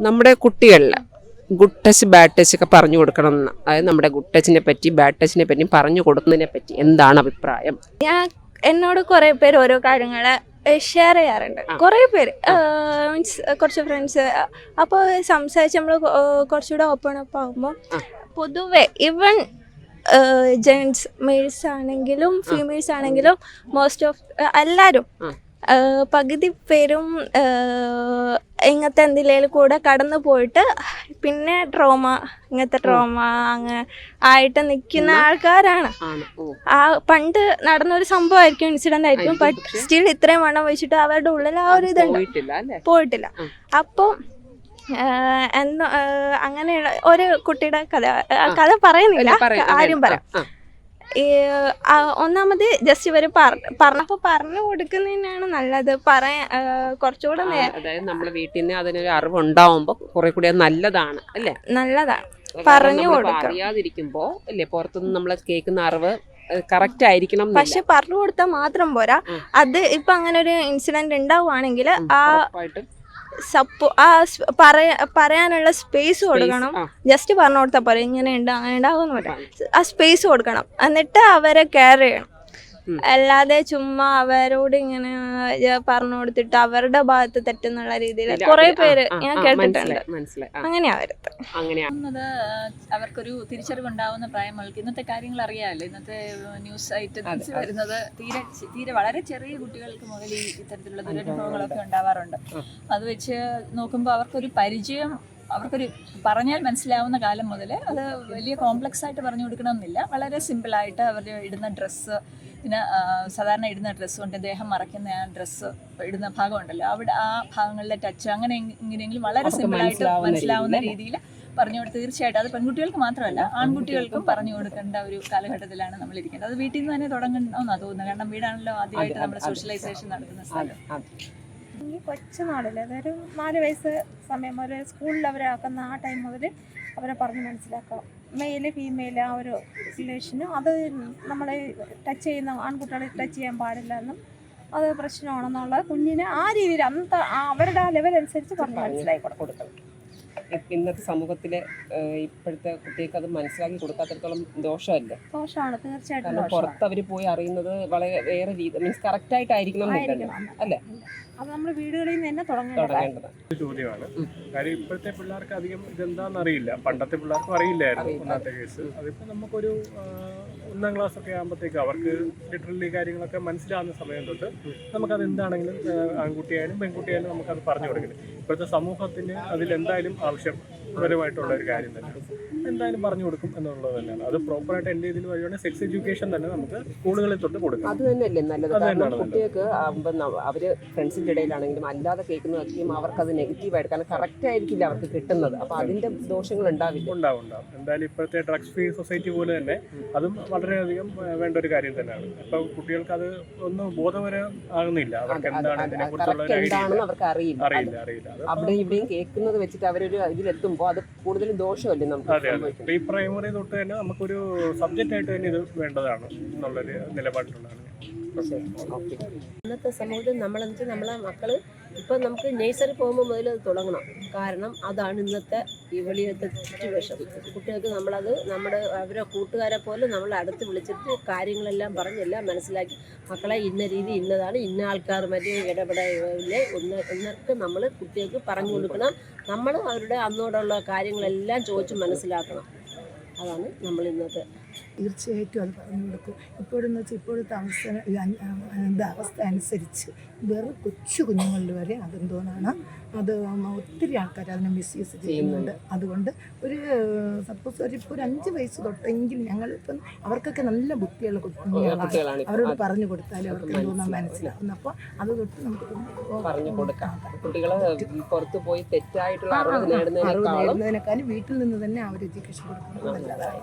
നമ്മുടെ കുട്ടികളിൽ good touch bad touch ഒക്കെ പറഞ്ഞു കൊടുക്കണം എന്ന്. അതായത് നമ്മുടെ ഗുഡ് ടച്ചിനെ പറ്റി ബാഡ് ടച്ചിനെ പറ്റി പറഞ്ഞു കൊടുക്കുന്നതിനെ പറ്റി എന്താണ് അഭിപ്രായം? ഞാൻ എന്നോട് കുറെ പേര് ഓരോ കാര്യങ്ങൾ ഷെയർ ചെയ്യാറുണ്ട്. കുറേ പേര് മീൻസ് കുറച്ച് ഫ്രണ്ട്സ് അപ്പോൾ സംസാരിച്ച് നമ്മൾ കുറച്ചുകൂടെ ഓപ്പൺ അപ്പ് ആകുമ്പോൾ. പൊതുവെ ഇവൺ ജെൻസ് മെയിൽസ് ആണെങ്കിലും ഫീമെയിൽസ് ആണെങ്കിലും മോസ്റ്റ് ഓഫ് എല്ലാവരും. പകുതി പേരും ഇങ്ങനത്തെ എന്തിലേലും കൂടെ കടന്നു പോയിട്ട് പിന്നെ ട്രോമ ഇങ്ങനത്തെ ട്രോമ അങ്ങ് ആയിട്ട് നിൽക്കുന്ന ആൾക്കാരാണ്. ആ പണ്ട് നടന്നൊരു സംഭവമായിരിക്കും ഇൻസിഡന്റ് ആയിരിക്കും. ബട്ട് സ്റ്റിൽ ഇത്രയും വണ്ണം വെച്ചിട്ട് അവരുടെ ഉള്ളിൽ ആ ഒരു ഇതുണ്ട്. പോയിട്ടില്ല അപ്പോൾ എന്നോ അങ്ങനെയുള്ള ഒരു കുട്ടിയുടെ കഥ കഥ പറയുന്നില്ല. ആരും പറയാം ഒന്നാമത് ജസ്റ്റ് ഇവർ പറഞ്ഞപ്പോൾ പറഞ്ഞു കൊടുക്കുന്നതിനാണ് നല്ലത്. പറയാൻ ആ, കുറച്ചുകൂടെ അതായത് നമ്മുടെ വീട്ടിൽ നിന്ന് അതിനൊരു അറിവുണ്ടാവുമ്പോ കുറെ കൂടി നല്ലതാണ് അല്ലേ? നല്ലതാണ്. പറഞ്ഞു നമ്മളിപ്പോ അറിയാതിരിക്കുമ്പോൾ അറിയാതിരിക്കുമ്പോ അല്ലേ പുറത്തുനിന്ന് നമ്മൾ കേൾക്കുന്ന അറിവ് കറക്റ്റ് ആയിരിക്കണം പക്ഷെ പറഞ്ഞു കൊടുത്താൽ മാത്രം പോരാ. അത് ഇപ്പൊ അങ്ങനെ ഒരു ഇൻസിഡന്റ് ഉണ്ടാവുകയാണെങ്കിൽ ആ സപ്പോ ആ പറയ പറയാനുള്ള സ്പേസ് കൊടുക്കണം. ജസ്റ്റ് പറഞ്ഞു കൊടുത്താൽ പോരെ. ഇങ്ങനെ ഉണ്ട് അങ്ങനെ ഉണ്ടാകുമെന്ന് പറയാം ആ. സ്പേസ് കൊടുക്കണം. എന്നിട്ട് അവരെ കെയർ ചെയ്യണം. അല്ലാതെ ചുമ്മാ അവരോട് ഇങ്ങനെ പറഞ്ഞു കൊടുത്തിട്ട് അവരുടെ ഭാഗത്ത് തെറ്റെന്നുള്ള രീതിയിൽ കുറെ പേര് ഞാൻ കേട്ടിട്ടുണ്ട്. അങ്ങനെയാ വരുന്നത്. അങ്ങനെയാണ് അത് അവർക്കൊരു തിരിച്ചറിവുണ്ടാവുന്ന പ്രായങ്ങൾക്ക് ഇന്നത്തെ കാര്യങ്ങൾ അറിയാമല്ലോ. ഇന്നത്തെ ന്യൂസ് ഐറ്റംസ് വരുന്നത് തീരെ തീരെ വളരെ ചെറിയ കുട്ടികൾക്ക് മുതൽ ഈ ഇത്തരത്തിലുള്ള ദുരനുഭവങ്ങളൊക്കെ ഉണ്ടാവാറുണ്ട്. അത് വെച്ച് നോക്കുമ്പോൾ അവർക്കൊരു പരിചയം അവർക്കൊരു പറഞ്ഞാൽ മനസ്സിലാവുന്ന കാലം മുതൽ അത് വലിയ കോംപ്ലക്സ് ആയിട്ട് പറഞ്ഞു കൊടുക്കണമെന്നില്ല. വളരെ സിമ്പിളായിട്ട് അവർ ഇടുന്ന ഡ്രസ്സ് പിന്നെ സാധാരണ ഇടുന്ന ഡ്രസ്സ് കൊണ്ട് ദേഹം മറയ്ക്കുന്ന ആ ഡ്രസ്സ് ഇടുന്ന ഭാഗമുണ്ടല്ലോ. അവിടെ ആ ഭാഗങ്ങളിലെ ടച്ച് അങ്ങനെ എങ് എങ്ങനെയെങ്കിലും വളരെ സിമ്പിളായിട്ട് മനസ്സിലാവുന്ന രീതിയിൽ പറഞ്ഞു കൊടുത്ത് തീർച്ചയായിട്ടും അത് പെൺകുട്ടികൾക്ക് മാത്രമല്ല ആൺകുട്ടികൾക്കും പറഞ്ഞു കൊടുക്കേണ്ട ഒരു കാലഘട്ടത്തിലാണ് നമ്മൾ ഇരിക്കുന്നത് അത് വീട്ടിൽ നിന്ന് തന്നെ തുടങ്ങണമെന്നാണ് തോന്നുന്നത്. കാരണം വീടാണല്ലോ ആദ്യമായിട്ട് നമ്മുടെ സോഷ്യലൈസേഷൻ നടക്കുന്ന സ്ഥലം. ഈ ഈ കൊച്ചുനാളിൽ അതായത് നാല് വയസ്സ് സമയം മുതൽ സ്കൂളിൽ അവരാക്കുന്ന ആ ടൈം മുതൽ അവരെ പറഞ്ഞ് മനസ്സിലാക്കാം. മെയിൽ ഫീമെയിൽ ആ ഒരു റിലേഷനും അത് നമ്മളെ ടച്ച് ചെയ്യുന്ന ആൺകുട്ടികളെ ടച്ച് ചെയ്യാൻ പാടില്ല എന്നും അത് പ്രശ്നമാണെന്നുള്ള കുഞ്ഞിനെ ആ രീതിയിൽ അന്നത്തെ അവരുടെ ആ ലെവൽ അനുസരിച്ച് പറഞ്ഞ് മനസ്സിലാക്കി കൊടുക്കും ഇപ്പ ഇന്നത്തെ സമൂഹത്തിലെ ഇപ്പോഴത്തെ കുട്ടികൾക്ക് അത് മനസ്സിലാക്കി കൊടുക്കാത്തടത്തോളം ദോഷമല്ലേ. ദോഷമാണ്. തീർച്ചയായിട്ടും പുറത്ത് അവർ പോയി അറിയുന്നത് വളരെ വേറെ രീതി മീൻസ് കറക്റ്റ് ആയിട്ടായിരിക്കണം അല്ലേ? അത് നമ്മൾ വീടുകളിൽ നിന്ന് തന്നെ തുടങ്ങേണ്ടത്. ഒരു ചോദ്യമാണ്. കാര്യം ഇപ്പോഴത്തെ പിള്ളേർക്ക് അധികം ഇതെന്താണെന്ന് അറിയില്ല. പണ്ടത്തെ പിള്ളേർക്ക് അറിയില്ലായിരുന്നു അറിയില്ല. ഒന്നാമത്തെ കേസ്. അതിപ്പോൾ നമുക്കൊരു ഒന്നാം ക്ലാസ് ഒക്കെ ആകുമ്പോഴത്തേക്ക് അവർക്ക് ലിറ്ററലി കാര്യങ്ങളൊക്കെ മനസ്സിലാവുന്ന സമയം തൊട്ട് നമുക്കത് എന്താണെങ്കിലും ആൺകുട്ടിയായാലും പെൺകുട്ടിയായാലും നമുക്കത് പറഞ്ഞു കൊടുക്കണം ഇപ്പോഴത്തെ സമൂഹത്തിന് അതിൽ എന്തായാലും ആവശ്യപരമായിട്ടുള്ള ഒരു കാര്യം തന്നെ. എന്തായാലും പറഞ്ഞു കൊടുക്കും എന്നുള്ളത് തന്നെയാണ്. അത് പ്രോപ്പറായിട്ട് എന്റെ ഇതിൽ വഴിയാണ് സെക്സ് എഡ്യൂക്കേഷൻ തന്നെ നമുക്ക് സ്കൂളുകളിൽ തൊട്ട് കൊടുക്കും അത് തന്നെയല്ലേ നല്ലത്. കാരണം കുട്ടികൾക്ക് അവർ ഫ്രണ്ട്സിന്റെ അവർ ഫ്രണ്ട്സിന്റെ ഇടയിലാണെങ്കിലും അല്ലാതെ കേൾക്കുന്നതൊക്കെയും അവർക്ക് അത് നെഗറ്റീവ് ആയിട്ട് കാരണം കറക്റ്റ് ആയിരിക്കില്ല അവർക്ക് കിട്ടുന്നത്. അപ്പോൾ അതിന്റെ ദോഷങ്ങൾ ഉണ്ടാവില്ല. ഉണ്ടാവും ഉണ്ടാവും. എന്തായാലും ഇപ്പോഴത്തെ ഡ്രഗ്സ് ഫ്രീ സൊസൈറ്റി പോലെ തന്നെ അതും വളരെയധികം വേണ്ട ഒരു കാര്യം തന്നെയാണ്. അപ്പോൾ കുട്ടികൾക്ക് അത് ഒന്നും ബോധപരം ആകുന്നില്ല. അവർക്ക് എന്താണ് ഇതിനെക്കുറിച്ചുള്ള അറിയില്ല. അറിയില്ല അറിയില്ല. അവിടെ ഇവിടെയും കേൾക്കുന്നത് വെച്ചിട്ട് അവരൊരു ഇതിലെത്തുമ്പോൾ അത് കൂടുതൽ ദോഷമല്ലേ നമുക്ക് അതെ അതെ. സംഭവിക്കുന്നത്? പ്രീ പ്രൈമറി തൊട്ട് തന്നെ നമുക്കൊരു സബ്ജക്റ്റ് ആയിട്ട് തന്നെ ഇത് വേണ്ടതാണ് എന്നുള്ളൊരു നിലപാടിലുള്ളതാണ്. ഓക്കേ. ഇന്നത്തെ സമൂഹത്തിൽ നമ്മളെന്ന് വെച്ചാൽ നമ്മളെ മക്കൾ ഇപ്പം നമുക്ക് നേഴ്സറി പോകുമ്പോൾ മുതൽ അത് തുടങ്ങണം. കാരണം അതാണ് ഇന്നത്തെ ഈ വെളിയിലത്തെ സിറ്റുവേഷൻ കുട്ടികൾക്ക് നമ്മളത് നമ്മുടെ അവരെ കൂട്ടുകാരെ പോലെ നമ്മൾ അടുത്ത് വിളിച്ചിട്ട് കാര്യങ്ങളെല്ലാം പറഞ്ഞെല്ലാം മനസ്സിലാക്കി. മക്കളെ ഇന്ന രീതി ഇന്നതാണ് ഇന്ന ആൾക്കാർ മറ്റേ ഇടപെടലെ ഒന്ന് എന്നൊക്കെ നമ്മൾ കുട്ടികൾക്ക് പറഞ്ഞു കൊടുക്കണം. നമ്മൾ അവരുടെ അന്നോടുള്ള കാര്യങ്ങളെല്ലാം ചോദിച്ച് മനസ്സിലാക്കണം. അതാണ് നമ്മൾ ഇന്നത്തെ തീർച്ചയായിട്ടും അത് പറഞ്ഞു കൊടുക്കും. ഇപ്പോഴെന്ന് വെച്ചാൽ ഇപ്പോഴത്തെ അവസ്ഥ അവസ്ഥ അനുസരിച്ച് വെറും കൊച്ചു കുഞ്ഞുങ്ങളിൽ വരെ അതെന്തോന്നാണ് അത് ഒത്തിരി ആൾക്കാർ അതിനെ മിസ്യൂസ് ചെയ്യുന്നുണ്ട്. അതുകൊണ്ട് ഒരു സപ്പോസ് ഒരു ഇപ്പോൾ ഒരു അഞ്ച് വയസ്സ് തൊട്ടെങ്കിൽ ഞങ്ങളിപ്പം അവർക്കൊക്കെ നല്ല ബുദ്ധിയുള്ള കുഞ്ഞുങ്ങളാണ്. കുട്ടികളാണ്. അവരോട് പറഞ്ഞു കൊടുത്താൽ അവർക്ക് എന്തോന്നാ മനസ്സിലാവും. മനസ്സിലാവും അപ്പോൾ അത് തൊട്ട് നമുക്ക് പറഞ്ഞു കൊടുക്കാം. കുട്ടികളെ പുറത്ത് പോയി തെറ്റായിട്ടുള്ള അറിവ് നേടുന്നതിനേക്കാളും വീട്ടിൽ നിന്ന് തന്നെ അവർ എഡ്യൂക്കേഷൻ കൊടുക്കുന്നത് നല്ലതാണ്